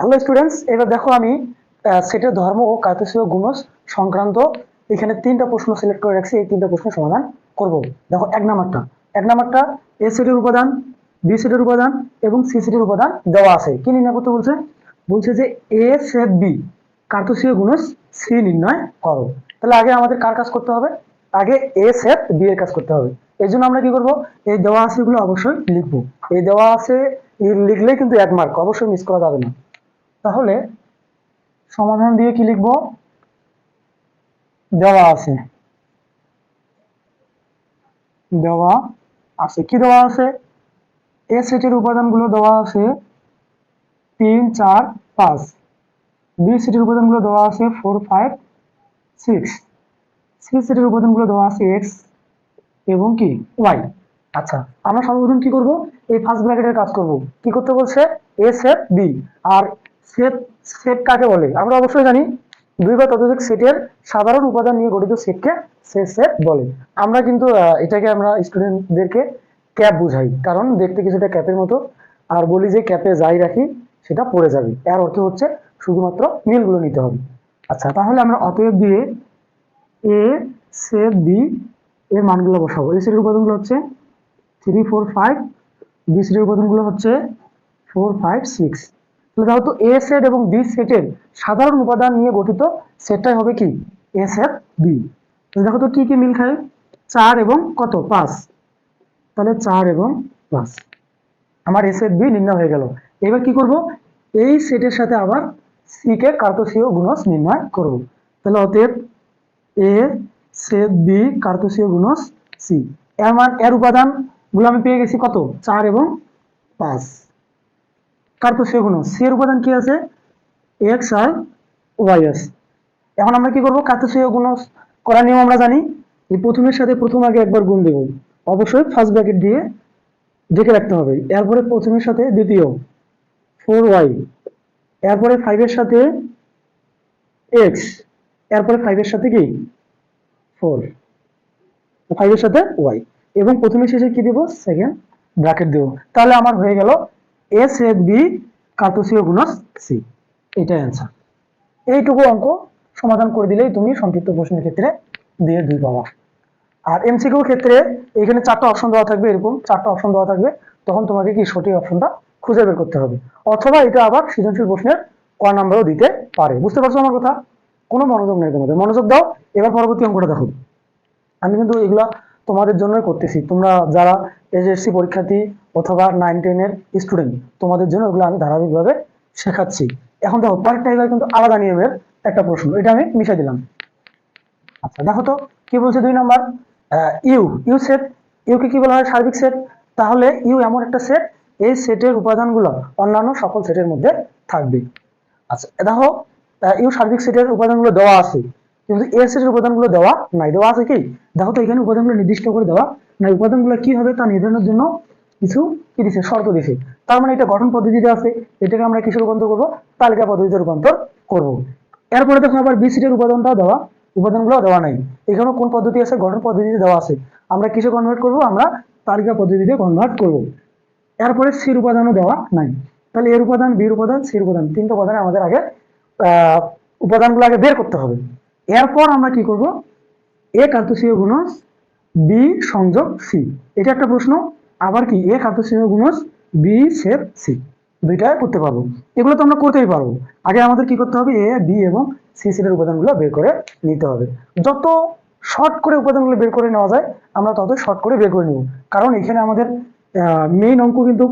Hello students এবার দেখো আমি সেটের ধর্ম ও কার্তেশীয় গুণজ সংক্রান্ত এখানে তিনটা প্রশ্ন সিলেক্ট করে রাখছি। এই তিনটা প্রশ্নের সমাধান করব। দেখো, এক নাম্বারটা। এক নাম্বারটা এ সেটের উপাদান বি সেটের উপাদান এবং সি সেটের উপাদান দেওয়া আছে। কি নির্ণয় করতে বলছে? বলছে যে এ সেট বি কার্তেশীয় গুণজ সি নির্ণয় করো। তাহলে আগে আমাদের কার কাজ করতে হবে? আগে এ সেট বি এর কাজ করতে হবে। এই জন্য আমরা কি করব? এই দেওয়া আছে গুলো অবশ্যই লিখব। এই দেওয়া আছে লিখলে কিন্তু এক মার্ক অবশ্যই মিস করা যাবে না। তাহলে সমাধান দিয়ে কি লিখব? দেওয়া আছে। দেওয়া আছে। কি দেওয়া আছে? এ সেটের উপাদানগুলো দেওয়া আছে তিন, চার, পাঁচ। বি সেটের উপাদানগুলো দেওয়া আছে ফোর, ফাইভ, সিক্স। সি সেটের উপাদানগুলো দেওয়া আছে এক্স এবং কি? ওয়াই। আচ্ছা আমরা সর্বপ্রথম কি করব? এই ফার্স্ট ব্র্যাকেটের কাজ করব। কি করতে বলছে? A set B. R set set কাকে বলে? আমরা অবশ্যই জানি দুই বা ততোধিক সেটের সাধারণ উপাদান নিয়ে গঠিত সেটকে সেট সেট বলে। আমরা কিন্তু এটাকে আমরা স্টুডেন্টদেরকে ক্যাপ বুঝাই, কারণ দেখতে কিছুটা ক্যাপের মতো। আর বলি যে ক্যাপে যাই রাখি, সেটা পড়ে যাবে। এর অর্থ হচ্ছে শুধুমাত্র মিলগুলো নিতে হবে। আচ্ছা তাহলে আমরা অতএব দিয়ে এ সেট বি এর মানগুলো বসাবো। এ সেটের উপাদানগুলো হচ্ছে থ্রি ফোর ফাইভ বি সেটের উপাদানগুলো হচ্ছে ফোর ফাইভ সিক্স তাহলে দেখো তো এ সেট এবং বি সেটের সাধারণ উপাদান নিয়ে গঠিত সেটটাই হবে কি? এ সেট বি দেখো তো কি কি মিল খায়? চার এবং কত? পাঁচ। তাহলে চার এবং পাঁচ। আমার এ সেট বি নির্ণয় হয়ে গেল। এবার কি করব? এই সেটের সাথে আবার সি কে কার্তসীয় গুণস নির্ণয় করব। তাহলে অতএব এ সেট বি কার্তসীয় গুণস সি এর মান, এর উপাদানগুলো আমি পেয়ে গেছি কত? চার এবং পাঁচ। কার্তসীয় গুণজ সি এর উপাদান কি আছে? এক্স আর ওয়াই এস এখন আমরা কি করব? করব কার্তসীয় গুণজ করার নিয়ম আমরা জানি। এই প্রথমের সাথে প্রথম আগে একবার গুণ দেব। অবশ্যই ফার্স্ট ব্র্যাকেট দিয়ে দেখে রাখতে হবে। এরপরে প্রথমের সাথে দ্বিতীয়। ফোর ওয়াই এরপরে ফাইভের সাথে এক্স এরপরে ফাইভের সাথে কি? ফোর ফাইভের সাথে ওয়াই এবং প্রথমে শেষে কি দেব? সেকেন্ড ব্র্যাকেট দেব। তাহলে আমার হয়ে গেল এ সেট বি কার্তসীয় গুণস সি এটাই অ্যান্সার এইটুকু অঙ্ক সমাধান করে দিলেই তুমি সংক্ষিপ্ত প্রশ্নের ক্ষেত্রে দিয়ে দুই পাবা। আর এমসিকিউর ক্ষেত্রে এখানে চারটা অপশন দেওয়া থাকবে, এরকম চারটা অপশন দেওয়া থাকবে, তখন তোমাকে কি সঠিক অপশনটা খুঁজে বের করতে হবে। অথবা এটা আবার সৃজনশীল প্রশ্নের ক নাম্বারও দিতে পারে। বুঝতে পারছ আমার কথা? কোনো মনোযোগ নেই তোমাদের। মনোযোগ দাও, এবার পরবর্তী অঙ্কটা দেখো। আমি কিন্তু এগুলা তোমাদের জন্যই করতেছি। তোমরা যারা এসএসসি পরীক্ষার্থী অথবা নাইন টেনের স্টুডেন্ট তোমাদের জন্য এগুলো আমি ধারাবাহিকভাবে শেখাচ্ছি। এখন দেখো পরেরটা এবার কিন্তু আলাদা নিয়মের একটা প্রশ্ন। এটা আমি মিশাই দিলাম। আচ্ছা দেখো তো, কি বলছে দুই নাম্বার? ইউ ইউ সেট ইউকে কি বলা হয়? সার্বিক সেট তাহলে ইউ এমন একটা সেট এই সেটের উপাদানগুলো অন্যান্য সকল সেটের মধ্যে থাকবে। আচ্ছা দেখো ইউ সার্বিক সেটের উপাদানগুলো দেওয়া আছে। কিন্তু এ সেটের উপাদানগুলো দেওয়া নাই। দেওয়া আছে কি? দেখো তো, এখানে উপাদানগুলো নির্দিষ্ট করে দেওয়া নাই। উপাদানগুলো কি হবে তা নির্ধারণের জন্য কিছু কি দিছে শর্ত দিছে। তার মানে এটা গঠন পদ্ধতিতে আছে, এটাকে আমরা কিসে রূপান্তর করব? তালিকা পদ্ধতিতে রূপান্তর করব। এরপরে দেখো আবার বি সিটের উপাদানটাও দেওয়া উপাদানগুলো দেওয়া নাই। এখানে কোন পদ্ধতি আছে? গঠন পদ্ধতিতে দেওয়া আছে। আমরা কিসে কনভার্ট করব? আমরা তালিকা পদ্ধতিতে কনভার্ট করব। এরপরে সির উপাদানও দেওয়া নাই। তাহলে এর উপাদান বির উপাদান সির উপাদান, তিনটা উপাদানে আমাদের আগে উপাদানগুলো আগে বের করতে হবে। এরপর আমরা কি করব? এ কার্তসীয় গুণজ বি সংযোগ সি এটা একটা প্রশ্ন। আবার কি? এ খাদ্য কার্তসীয় গুণজ বি সেট সি। দুইটা করতে পারব। এগুলো তো আমরা করতেই পারব। আগে আমাদের কি করতে হবে? এ, বি এবং সি সেটের উপাদানগুলো বের করে নিতে হবে। যত শর্ট করে উপাদানগুলো বের করে নেওয়া যায়, আমরা তত শর্ট করে বের করে নেব। কারণ এখানে আমাদের মেইন অঙ্ক কিন্তু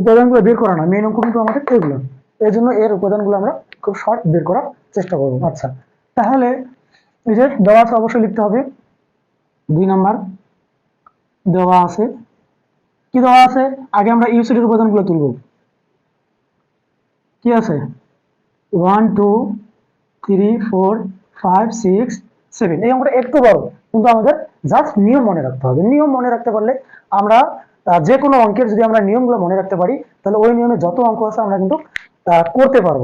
উপাদানগুলো বের করা না। মেইন অঙ্ক কিন্তু আমাদের এগুলো। এই জন্য এর উপাদানগুলো আমরা খুব শর্ট বের করার চেষ্টা করব। আচ্ছা তাহলে এই যে দেওয়া আছে অবশ্যই লিখতে হবে। দুই নাম্বার, দেওয়া আছে কি দেওয়া আছে? আগে আমরা ইউসিডির উপাদানগুলো তুলব। কি আছে? One, two, three, four, five, six, seven. এই অঙ্কটা একটু বড়, কিন্তু আমাদের জাস্ট নিয়ম মনে রাখতে হবে। নিয়ম মনে রাখতে পারলে আমরা যে কোনো অঙ্কের যদি আমরা নিয়মগুলো মনে রাখতে পারি, তাহলে ওই নিয়মে যত অঙ্ক আছে আমরা কিন্তু করতে পারব।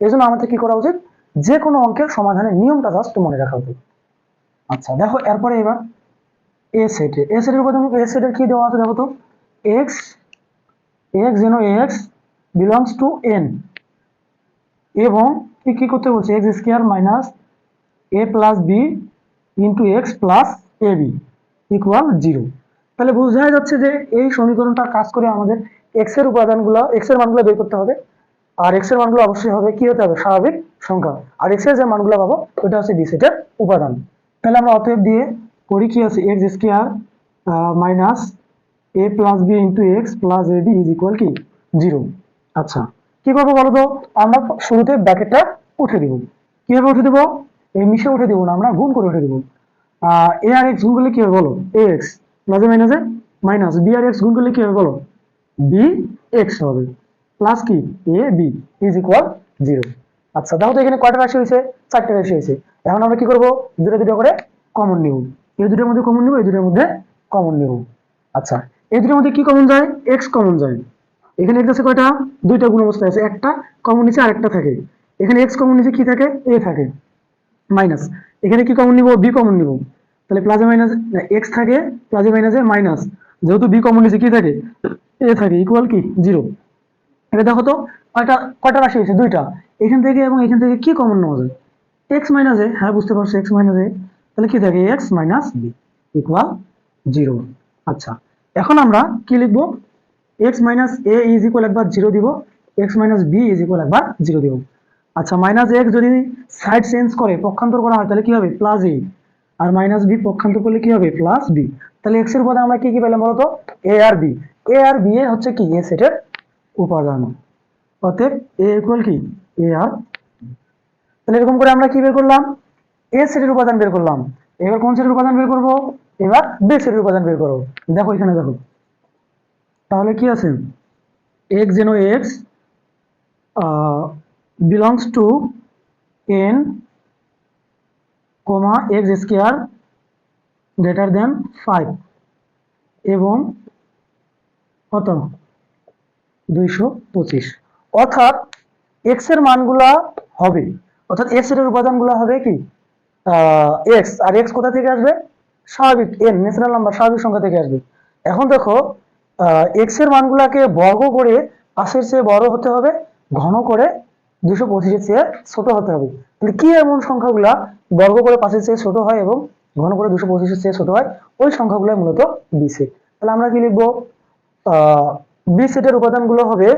এই জন্য আমাদের কি করা উচিত? যে কোনো অঙ্কের সমাধানের নিয়মটা জাস্ট মনে রাখা উচিত। আচ্ছা দেখো, এরপরে এবার এ। সেটে এ সেটের উপাদান এ সেটের কি দেওয়া আছে দেখো তো? এক্স এক্স যেন এক্স বিলংস টু এন এবং কি কি করতে বলছে? X square minus a plus b into x plus a b equal zero তাহলে বোঝাই যাচ্ছে যে এই সমীকরণটা কাজ করে আমাদের এক্সের উপাদানগুলো এক্সের মানগুলো বের করতে হবে। আর এক্সের মানগুলো অবশ্যই হবে কি হতে হবে? স্বাভাবিক সংখ্যা। আর এক্সের যে মানগুলো পাবো, ওটা হচ্ছে বি উপাদান। তাহলে আমরা অতএব দিয়ে করি কি আছে? X square minus a plus b into x plus a b is equal কি? জিরো আচ্ছা কি করব বলো তো আমরা শুরুতে ব্র্যাকেটটা উঠে দিব। কীভাবে উঠে দিব? এই মিশে উঠে দিব না, আমরা গুণ করে উঠে দিব। এ আর এক্স গুণ করলে কি হবে বলো? এ এক্স প্লাসে মাইনাসে মাইনাস বি আর এক্স গুণ করলে কি হবে বলো? বি এক্স হবে। প্লাস কি? A b is equal zero আচ্ছা দেখো তো এখানে কয়টা রাশি হয়েছে? চারটে রাশি হয়েছে। এখন আমরা কি করব? দুটো দুটো করে কমন নিব। এই দুটোর মধ্যে কমন নিব, এই দুটোর মধ্যে কমন নিব। আচ্ছা এই দুটোর মধ্যে কি কমন যায়? এক্স কমন যায়। এখানে এক্স আছে কয়টা? দুইটা গুণ অবস্থায় আছে। একটা কমন নিচে আরেকটা থাকে। এখানে এক্স কমন নিচে কি থাকে? এ থাকে। মাইনাস এখানে কি কমন নিব? বি কমন নিব। তাহলে প্লাসে মাইনাস এক্স থাকে প্লাসে মাইনাসে মাইনাস যেহেতু বি কমন নিচে কি থাকে? এ থাকে ইকুয়াল কি? জিরো এটা দেখো তো, কয়টা কয়টা রাশি হয়েছে? দুইটা। এখান থেকে এবং এখান থেকে কি কমন নেওয়া যায়? এক্স মাইনাস এ হ্যাঁ বুঝতে পারছ এক্স মাইনাস এ তাহলে কি থাকে? X minus b equal zero আচ্ছা। এখন আমরা কি লিখব? X minus a is equal একবার জিরো দিব x minus b is equal একবার জিরো দিব। আচ্ছা মাইনাস এক্স যদি সাইড চেঞ্জ করে, পক্ষান্তর করা হয়, তাহলে কি হবে? প্লাস এ আর মাইনাস বি পক্ষান্তর করলে কি হবে? প্লাস বি তাহলে এক্সের পদে আমরা কি কি পেলাম বলতো? এ আর B A R B A হচ্ছে কি? এ সেটের উপাদান। অতএব এ ইকুয়াল কি? এ আর তাহলে এরকম করে আমরা কি বের করলাম? এ সেটের উপাদান বের করলাম। এবার কোন সেটের উপাদান বের করব? এবার বি সেটের উপাদান বের করো। দেখো এখানে, দেখো। তাহলে কি আছে? এক্স যেন x belongs to n comma x square greater than five এবং কত? দুইশো পঁচিশ। অর্থাৎ এক্সের মানগুলা হবে। অর্থাৎ এক্সের উপাদানগুলো হবে কি? এক্স আর এক্স কোথা থেকে আসবে? স্বাভাবিক এন ন্যাচারাল নাম্বার স্বাভাবিক সংখ্যা থেকে আসবে। এখন দেখো এক্সের মানগুলাকে বর্গ করে পাশের চেয়ে বড় হতে হবে, ঘন করে দুশো পঁচিশের চেয়ে ছোট হতে হবে। তাহলে কি এমন সংখ্যাগুলা বর্গ করে পাশের চেয়ে ছোট হয় এবং ঘন করে দুশো পঁচিশের চেয়ে ছোট হয়? ওই সংখ্যাগুলো মূলত বি সেট তাহলে আমরা কি লিখব? বি সেটের উপাদানগুলো হবে,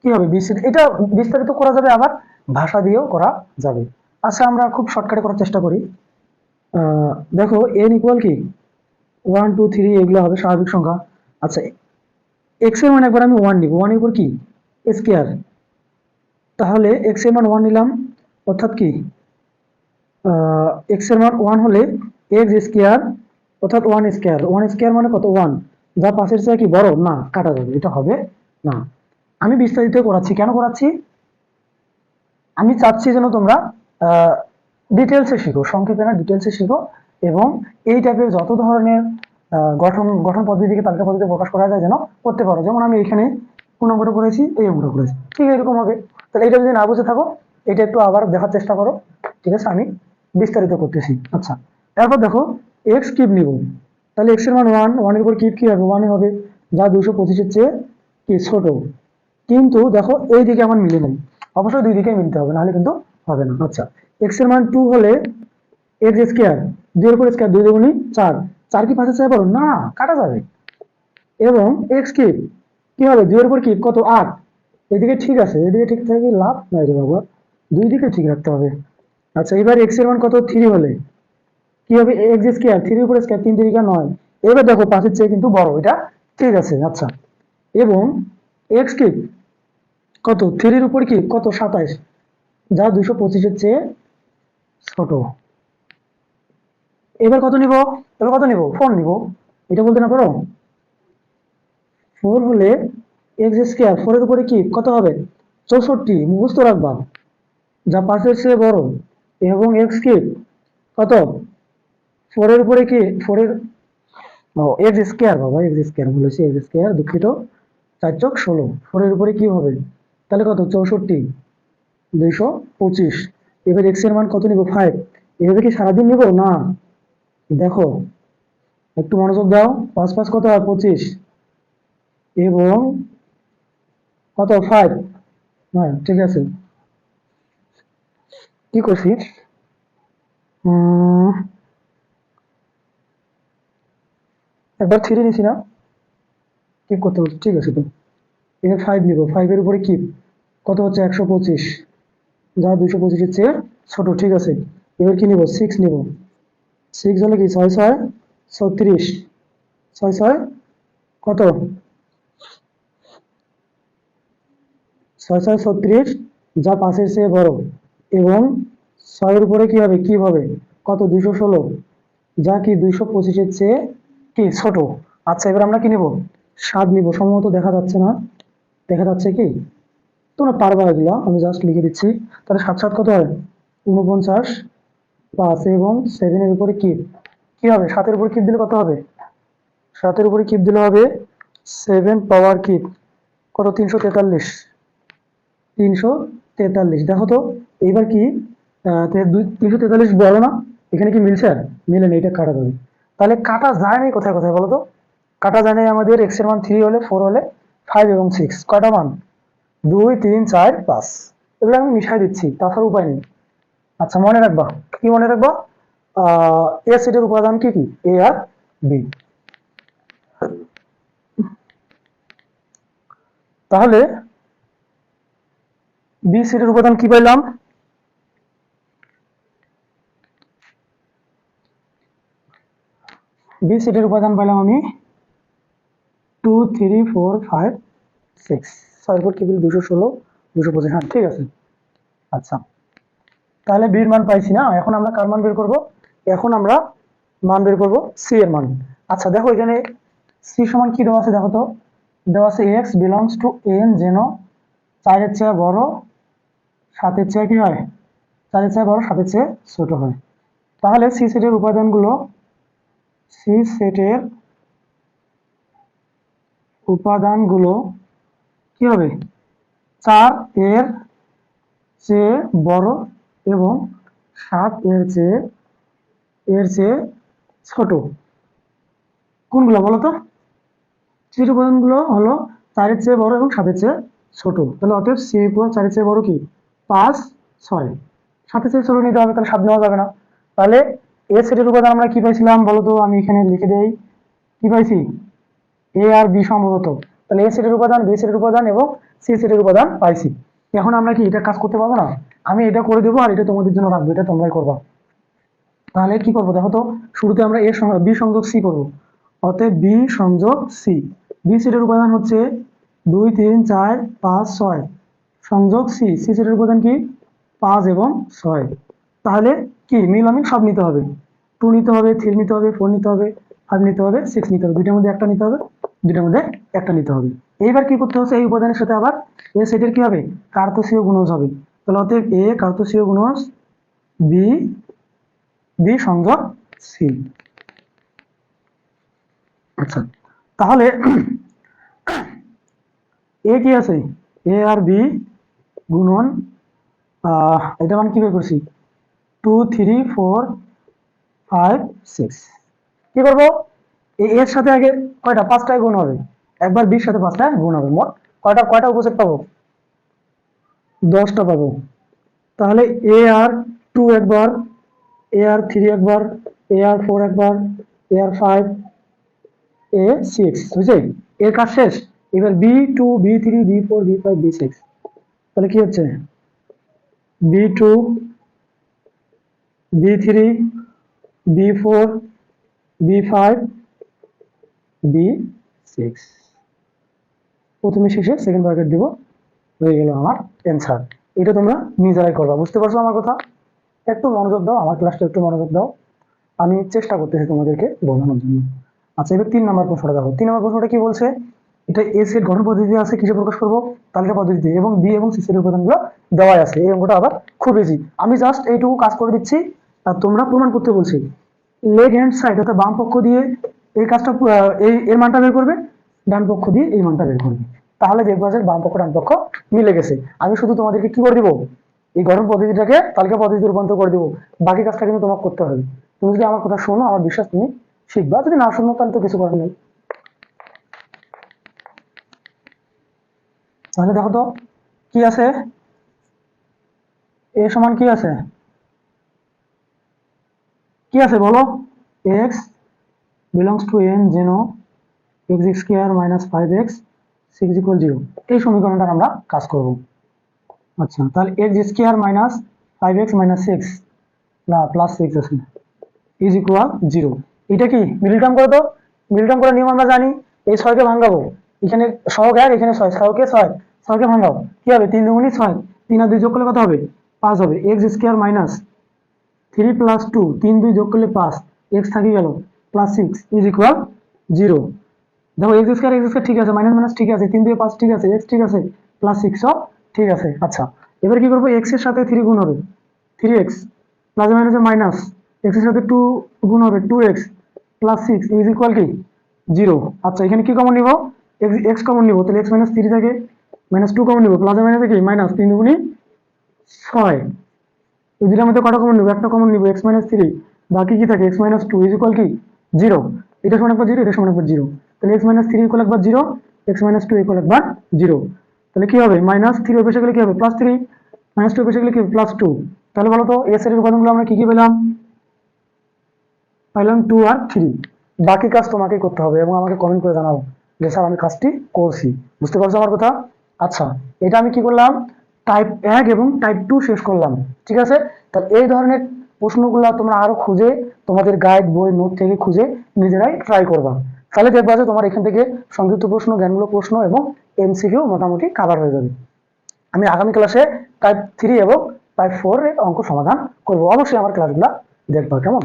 কি হবে বি সেট এটা বিস্তারিত করা যাবে আবার, ভাষা দিয়েও করা যাবে। আচ্ছা আমরা খুব শর্টকাটে করার চেষ্টা করি। দেখো এন ইকুয়াল কি? ওয়ান টু থ্রি এগুলো হবে স্বাভাবিক সংখ্যা। আচ্ছা এক্সের মান একবার আমি ওয়ান নিব। ওয়ান উপর কি? স্কোয়ার তাহলে এক্সের মান ওয়ান নিলাম। অর্থাৎ কি? এক্সের মান ওয়ান হলে এক্স স্কোয়ার অর্থাৎ ওয়ান স্কোয়ার ওয়ান স্কোয়ার মানে কত? ওয়ান যা পাশের চেয়ে কি বড়? না, কাটা যাবে। এটা হবে না। আমি বিস্তারিত করাচ্ছি। কেন করাচ্ছি? আমি চাচ্ছি যেন তোমরা ডিটেলসে শিখো, সংক্ষেপে না ডিটেলসে শিখো এবং এই টাইপের যত ধরনের গঠন গঠন পদ্ধতিকে তালিকা পদ্ধতি প্রকাশ করা যায় যেন করতে পারো। যেমন আমি এখানে কোন অঙ্কটা করেছি, এই অঙ্কটা করেছি। ঠিক এরকম হবে। তাহলে এটা যদি না বুঝে থাকো এটা একটু আবার দেখার চেষ্টা করো। ঠিক আছে, আমি বিস্তারিত করতেছি। আচ্ছা এরপর দেখো এক্স কিউব নিব। তাহলে এক্সের মান ওয়ান ওয়ানের উপর কিউব কি হবে? ওয়ানই হবে। যা দুশো পঁচিশের চেয়ে কি, ছোট। কিন্তু দেখো, এই দিকে আমার মিলে নেই। অবশ্যই দুই দিকে মিলতে হবে, নাহলে কিন্তু হবে না। আচ্ছা এক্সের মান টু হলে এক্স স্কোয়ার দুই এর উপর স্কোয়ার দুই দুগুণি চার। চার কি পাশে চাই পারো না, কাটা যাবে। এবং এক্স কিউব কি হবে? দুই এর উপর কিউব কত? আট। এদিকে ঠিক আছে, এদিকে ঠিক থাকে লাভ নাই রে বাবা। দুই দিকে ঠিক রাখতে হবে। আচ্ছা এবার এক্সের মান কত? থ্রি হলে। কি হবে? এক্স স্কোয়ার থ্রির উপরে স্কোয়ার তিন তিরিকা নয়। এবার দেখো পাশের চেয়ে কিন্তু বড়, এটা ঠিক আছে আচ্ছা। এবং এক্স কিউব কত? থ্রির উপর কি কত? সাতাইশ। যা দুশো পঁচিশের চেয়ে ছোট। এবার কত নিব? এবার কত নিব? ফোর নিব। এটা বলতে না পারো? ফোর হলে এক্স স্কোয়ার ফোরের উপরে কি? কত হবে? চৌষট্টি। মুখস্থ রাখবা। যা পাশের চেয়ে বড়। এবং এক্স কিউব কত? ফোরের উপরে কি? ফোরের এক্স স্কোয়ার বাবা এক্স স্কোয়ার বলেছি এক্স স্কোয়ার দুঃখিত। চার চোখ ষোলো। ফোরের উপরে কি হবে? তাহলে কত? চৌষট্টি। দুইশো পঁচিশ। এবার এক্সের মান কত নিব? ফাইভ এভাবে কি সারাদিন নিব? না। দেখো, একটু মনোযোগ দাও। পাঁচ পাঁচ কত হয়? পঁচিশ। এবং কত? ফাইভ হ্যাঁ ঠিক আছে। কি করছি? একবার থ্রি নিছি না। কিপ করতে বলছি। ঠিক আছে তো। এখানে ফাইভ নিব। ফাইভের উপরে কিপ কত হচ্ছে? একশো পঁচিশ। যা দুশো পঁচিশের চেয়ে ছোট, ঠিক আছে? এবার কি নিব? সিক্স নিব। সিক্স হলে কি? ছয় ছয়, ছত্রিশ। ছয় ছয়, কত? ছয় ছয়, ছত্রিশ, যা পাঁচের চেয়ে বড়। এবং ছয়ের উপরে কি হবে? কি হবে? কত? দুশো ষোলো। যা কি দুইশো পঁচিশের চেয়ে কি? ছোট। আচ্ছা এবার আমরা কি নিব? সাত নিব। সম্ভবত দেখা যাচ্ছে না। দেখা যাচ্ছে কি? তোমরা পারবা এগুলো। আমি জাস্ট লিখে দিচ্ছি। তাহলে সাত সাত কত হয়? উনপঞ্চাশ পাঁচ এবং সেভেনের উপরে কিপ কি হবে? সাতের উপরে কিপ দিলে কত হবে? সাতের উপরে কিপ দিলে হবে সেভেন পাওয়ার কিপ কত? তিনশো তেতাল্লিশ। তিনশো তেতাল্লিশ। দেখো তো, এইবার কি তিনশো তেতাল্লিশ বলো না, এখানে কি মিলছে আর? মিলে না এটা কাটা যাবে। তাহলে কাটা যায় না কোথায় কোথায় বলো তো? কাটা যায় না আমাদের এক্সের মান থ্রি হলে ফোর হলে ফাইভ এবং সিক্স কটা মান? দুই, তিন, চার, পাঁচ। এগুলো আমি মিশাই দিচ্ছি, তাছাড়া উপায় নেই। আচ্ছা মনে রাখবা, কি মনে রাখবা? এ সেটের উপাদান কি কি? এ আর বি তাহলে বি সেটের উপাদান কি পাইলাম? বি সেটের উপাদান পাইলাম আমি two three four five six four cable, দুশো ষোলো, দুশো পঁচিশ। হ্যাঁ ঠিক আছে। আচ্ছা। তাহলে বির মান পাইছি না। এখন আমরা কার মান বের করব? এখন আমরা মান বের করব সি এর মান। আচ্ছা দেখো এখানে সি সমান কি দেওয়া আছে? দেখো তো। দেওয়া আছে এক্স বিলংস টু এন যেন চারের চেয়ে বড়, সাতের চেয়ে কি হয়? চারের চেয়ে বড়, সাতের চেয়ে ছোট হয়। তাহলে সি সেটের উপাদানগুলো সি সেটের উপাদানগুলো কি হবে? চার এর চেয়ে বড় এবং সাত এর চেয়ে এর চেয়ে ছোট। কোনগুলো বলো তো? উপাদানগুলো হলো চারের চেয়ে বড় এবং সাতের চেয়ে ছোট। তাহলে অতএব সি ইকুয়াল চারের চেয়ে বড় কি? পাঁচ, ছয়। সাতের চেয়ে ছোট নিতে হবে, তাহলে সাত নেওয়া যাবে না। তাহলে এ সেটের উপাদান আমরা কি পাইছিলাম? বলো তো, আমি এখানে লিখে দেই। কি পাইছি? এ আর বি সম্ভবত। তাহলে এ সেটের উপাদান বি সেটের উপাদান এবং সি সেটের উপাদান পাইছি এখন আমরা কি এটা কাজ করতে পারব না? আমি এটা করে দেবো আর এটা তোমাদের জন্য রাখব, এটা তোমরাই করবা। তাহলে কি করব দেখো তো, শুরুতে আমরা এ বি সংযোগ সি করব। অতএব বি সংযোগ সি বি সেটের উপাদান হচ্ছে দুই, তিন, চার, পাঁচ, ছয়। সংযোগ সি সি সেটের উপাদান কি? পাঁচ এবং ছয়। তাহলে কি? মিল আমি সব নিতে হবে। টু নিতে হবে থ্রি নিতে হবে ফোর নিতে হবে ফাইভ নিতে হবে সিক্স নিতে হবে। দুইটার মধ্যে একটা নিতে হবে। দুইটার মধ্যে একটা নিতে হবে। এইবার কি করতে হচ্ছে? এই উপাদানের সাথে আবার এ সেটের কি হবে? কার্তসীয় গুণজ হবে। তাহলে অতএব এ কার্তসীয় গুণজ, বি বি সংযোগ সি। আচ্ছা তাহলে এ কি আছে? এ আর বি গুণন এটা মান কি বের করছি? Two three four five six কি করব? এ এর সাথে আগে কয়টা? পাঁচটায় গুণ হবে। একবার বির সাথে পাঁচটায় গুণ হবে, মোট কয়টা কয়টা উপসেট পাবো? দশটা পাবো। তাহলে এ আর টু একবার, এ আর থ্রি একবার, এ আর ফোর একবার, এ আর ফাইভ, এ সিক্স, বুঝলি? এর কাজ শেষ। এবার B two, B three, B four, B five, B six. তাহলে কি হচ্ছে? B two, B three, B four, B five B six প্রথমে শেষে সেকেন্ড ব্র্যাকেট দিব। হয়ে গেল আমার অ্যান্সার এটা তোমরা নিজেরাই করবা, বুঝতে পারছ আমার কথা? একটু মনোযোগ দাও, আমার ক্লাসটা একটু মনোযোগ দাও। আমি চেষ্টা করতেছি তোমাদেরকে বোঝানোর জন্য। আচ্ছা এবার তিন নম্বর প্রশ্নটা দেখো। তিন নম্বর প্রশ্নটা কি বলছে? এটা এ সেট গঠন পদ্ধতি আছে, কিসে প্রকাশ করব? তালিকা পদ্ধতিতে। এবং বি এবং সি উপাদানগুলো দেওয়াই আছে। এই অঙ্কটা আবার খুব ইজি আমি জাস্ট এইটুকু কাজ করে দিচ্ছি। আর তোমরা প্রমাণ করতে বলছি। লেগ হ্যান্ড সাইড অর্থাৎ বাম পক্ষ দিয়ে এই কাজটা এই, এর মানটা বের করবে, ডান পক্ষ দিয়ে এই মানটা বের করবে। তাহলে দেখব যে বাম পক্ষ, ডান পক্ষ মিলে গেছে। আমি শুধু তোমাদেরকে কি করে দিব? এই গঠন পদ্ধতিটাকে তালিকা পদ্ধতিতে রূপান্তর করে দিব। বাকি কাজটা কিন্তু তোমাকে করতে হবে। তুমি যদি আমার কথা শোনো, আমার বিশ্বাস তুমি শিখবা। যদি না শোনো, তাহলে তো কিছু করার নেই। তাহলে দেখো তো, কি আছে? এ সমান কি আছে? কি আছে বলো? X belongs to n then x square minus five x six equal zero এই সমীকরণটার আমরা কাজ করব। আচ্ছা তাহলে x square minus five x minus six না প্লাস সিক্স আছে ইজ ইকুয়াল জিরো এটা কি মিডল টার্ম করে তো মিডল টার্ম করার নিয়ম আমরা জানি, এই ছয়কে ভাঙাবো। এখানে সহক এক, এখানে ছয় ছয়কে ছয় ছয়কে ভাঙাবো কি হবে? তিন দুগুণি ছয়, তিন আর দুই যোগ করলে কত হবে? পাঁচ হবে। X square minus three plus two তিন দুই যোগ করলে পাঁচ এক্স থাকি গেল। Plus six is equal zero দেখো এক্স স্কোয়ার এক্স স্কোয়ার ঠিক আছে মাইনাস মাইনাস ঠিক আছে, তিন দুই পাঁচ ঠিক আছে এক্স ঠিক আছে প্লাস সিক্সও ঠিক আছে। আচ্ছা এবার কি করব? এক্সের সাথে থ্রি গুণ হবে। থ্রি এক্স প্লাস মাইনাসে মাইনাস এক্সের সাথে টু গুণ হবে two x plus six is equal কি? জিরো আচ্ছা এখানে কি কমন নিব? এক্স এক্স কমন নিব। তাহলে এক্স মাইনাস থ্রি থাকে মাইনাস টু কমন নিব প্লাস মাইনাসে কি? মাইনাস তিন দুগুণি ছয়। এই দুটার মধ্যে কটা কমন নিব? একটা কমন নিব এক্স মাইনাস থ্রি বাকি কি থাকে? X minus two is equal কি? জিরো। এটা সমান একবার জিরো, এটা সমান একবার জিরো। তাহলে এক্স মাইনাস থ্রি একবার জিরো এক্স মাইনাস টু একবার জিরো। তাহলে কি হবে? মাইনাস থ্রি পেশে গেলে কি হবে? প্লাস থ্রি মাইনাস টু পেশে গেলে কি হবে? প্লাস টু তাহলে বলো তো এস এর উপাদানগুলো আমরা কি কি পেলাম? পাইলাম টু আর থ্রি বাকি কাজ তোমাকে করতে হবে এবং আমাকে কমেন্ট করে জানাব যে, স্যার, আমি কাজটি করছি। বুঝতে পারছ আমার কথা? আচ্ছা এটা আমি কি করলাম? টাইপ এক এবং টাইপ টু শেষ করলাম। ঠিক আছে? তাহলে এই ধরনের প্রশ্নগুলো তোমরা আরও খুঁজে, তোমাদের গাইড বই নোট থেকে খুঁজে নিজেরাই ট্রাই করবা। তাহলে দেখবা যে তোমার এখান থেকে সংযুক্ত প্রশ্ন, জ্ঞানমূলক প্রশ্ন এবং এমসিকিউ মোটামুটি কাভার হয়ে যাবে। আমি আগামী ক্লাসে টাইপ থ্রি এবং টাইপ ফোর অঙ্ক সমাধান করব। অবশ্যই আমার ক্লাসগুলো দেখবা, কেমন?